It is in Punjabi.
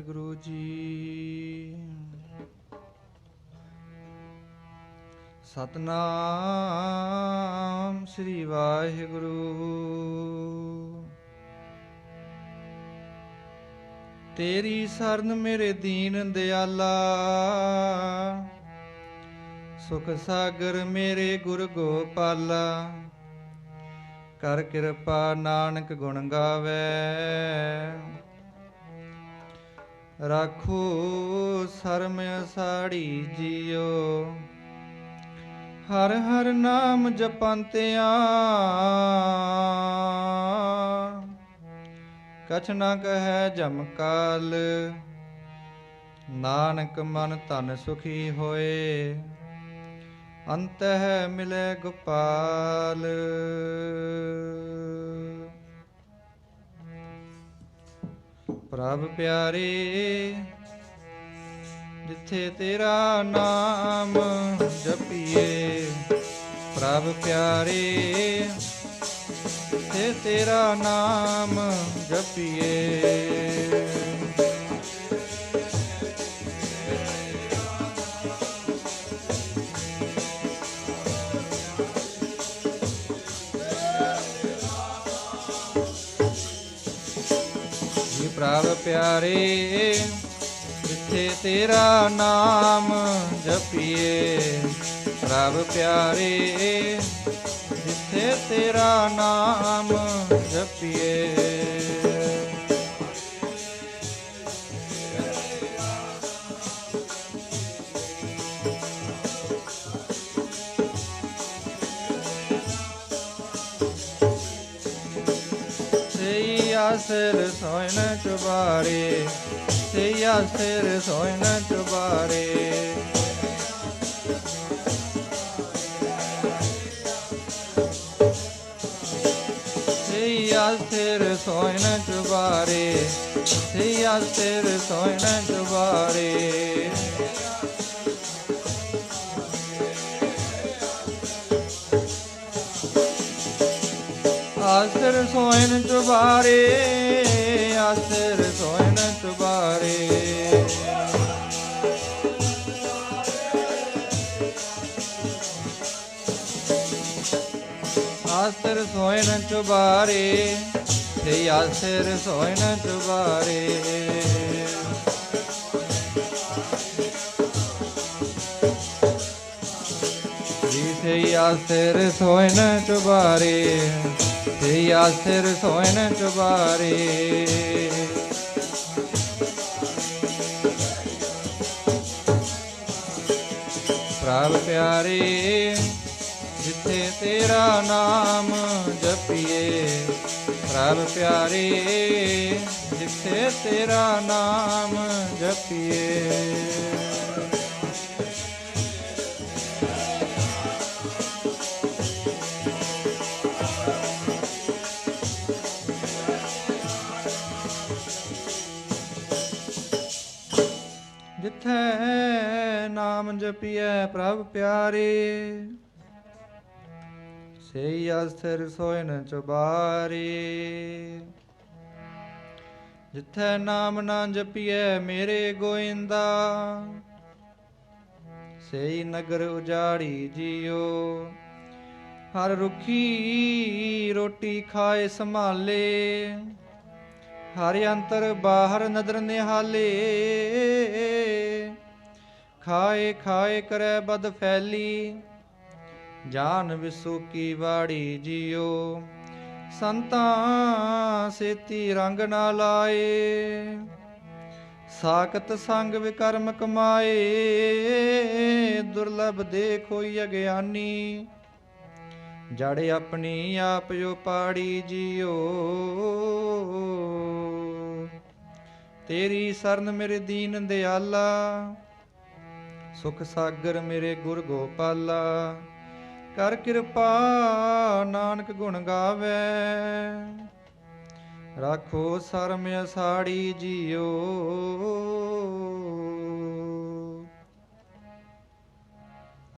ਵਾਹਿਗੁਰੂ ਜੀ। ਸਤਨਾਮ ਸ੍ਰੀ ਵਾਹਿਗੁਰੂ। ਤੇਰੀ ਸਰਨ ਮੇਰੇ ਦੀਨ ਦਿਆਲਾ। ਸੁਖ ਸਾਗਰ ਮੇਰੇ ਗੁਰ ਗੋਪਾਲਾ। ਕਰ ਕਿਰਪਾ ਨਾਨਕ ਗੁਣ ਗਾਵੇ। ਰਾਖੋ ਸਰਮ ਸਾੜੀ ਜਿਉ ਹਰ ਹਰ ਨਾਮ ਜਪੰਤਿਆ। ਕਛ ਨਾ ਕਹੈ ਜਮ ਕਾਲ। ਨਾਨਕ ਮਨ ਧਨ ਸੁਖੀ ਹੋਏ। ਅੰਤਹਿ ਮਿਲੇ ਗੋਪਾਲ। ਪ੍ਰਭ ਪਿਆਰੇ ਜਿੱਥੇ ਤੇਰਾ ਨਾਮ ਜਪੀਏ ਪ੍ਰਭ ਪਿਆਰੇ ਜਿੱਥੇ ਤੇਰਾ ਨਾਮ ਜਪੀਏ। ਜੀ ਪ੍ਰਭ ਪਿਆਰੇ ਜਿੱਥੇ ਤੇਰਾ ਨਾਮ ਜਪੀਏ। ਪ੍ਰਭ ਪਿਆਰੇ ਜਿੱਥੇ ਤੇਰਾ ਨਾਮ ਜਪੀਏ। ਸਿਰ ਆਸਰ ਸੋਇਨ ਚੁਬਾਰੇ ਸਈ ਆਸਰ ਸੋਇਨ ਚੁਬਾਰੇ। ਸਈ ਆਸਰ ਸੋਇਨ ਚੁਬਾਰੇ ਸਈ ਆਸਰ ਸੋਇਨ ਚੁਬਾਰੇ। ਆਸਰ ਸੋਇਨ ਚੁਬਾਰੇ, ਆਸਰ ਸੋਇਨ ਚੁਬਾਰੇ। ਆਸਰ ਸੋਇਨ ਚੁਬਾਰੇ, ਤੇ ਆਸਰ ਸੋਇਨ ਚੁਬਾਰੇ। ਜਿਥੇ ਆਸਰ ਸੋਇਨ ਚੁਬਾਰੇ। ਤੇ ਆਸਰ ਸੋਇਨ ਚੁਬਾਰੇ। ਪ੍ਰਭ ਪਿਆਰੇ, ਜਿੱਥੇ ਤੇਰਾ ਨਾਮ ਜਪੀਏ, ਪ੍ਰਭ ਪਿਆਰੇ, ਜਿੱਥੇ ਤੇਰਾ ਨਾਮ ਜਪੀਏ। ਜਿੱਥੈ ਨਾਮ ਜਪੀਐ ਪ੍ਰਭ ਪਿਆਰੇ। ਸਈ ਅਸਥਿਰ ਸੋਇਨ ਚੁਬਾਰੇ। ਜਿੱਥੈ ਨਾਮ ਨਾ ਜਪੀਐ ਮੇਰੇ ਗੋਇੰਦਾ, ਸਈ ਨਗਰ ਉਜਾੜੀ ਜਿਉ ਹਰ ਰੁਖੀ ਰੋਟੀ ਖਾਏ ਸੰਭਾਲੇ। ਹਰ ਅੰਤਰ ਬਾਹਰ ਨਦਰ ਨਿਹਾਲੇ। ਖਾਏ ਖਾਏ ਕਰੈ ਬਦ ਫੈਲੀ। ਜਾਨ ਵਿਸੂ ਕੀ ਵਾੜੀ ਜਿਉ ਸੰਤਾਂ ਸੇਤੀ ਰੰਗ ਨਾ ਲਾਏ। ਸਾਖਤ ਸੰਗ ਵਿਕਰਮ ਕਮਾਏ। ਦੁਰਲਭ ਦੇਖੋਈ ਅਗਿਆਨੀ। ਜੜ ਆਪਣੀ ਆਪ ਜੋ ਪਾੜੀ ਜਿਉ ਤੇਰੀ ਸਰਨ ਮੇਰੇ ਦੀਨ ਦਿਆਲਾ, ਸੁਖ ਸਾਗਰ ਮੇਰੇ ਗੁਰ ਗੋਪਾਲਾ। ਕਰ ਕਿਰਪਾ, ਨਾਨਕ ਗੁਣ ਗਾਵੇ। ਰਾਖੋ ਸਰਮ ਅਸਾੜੀ ਜੀਓ।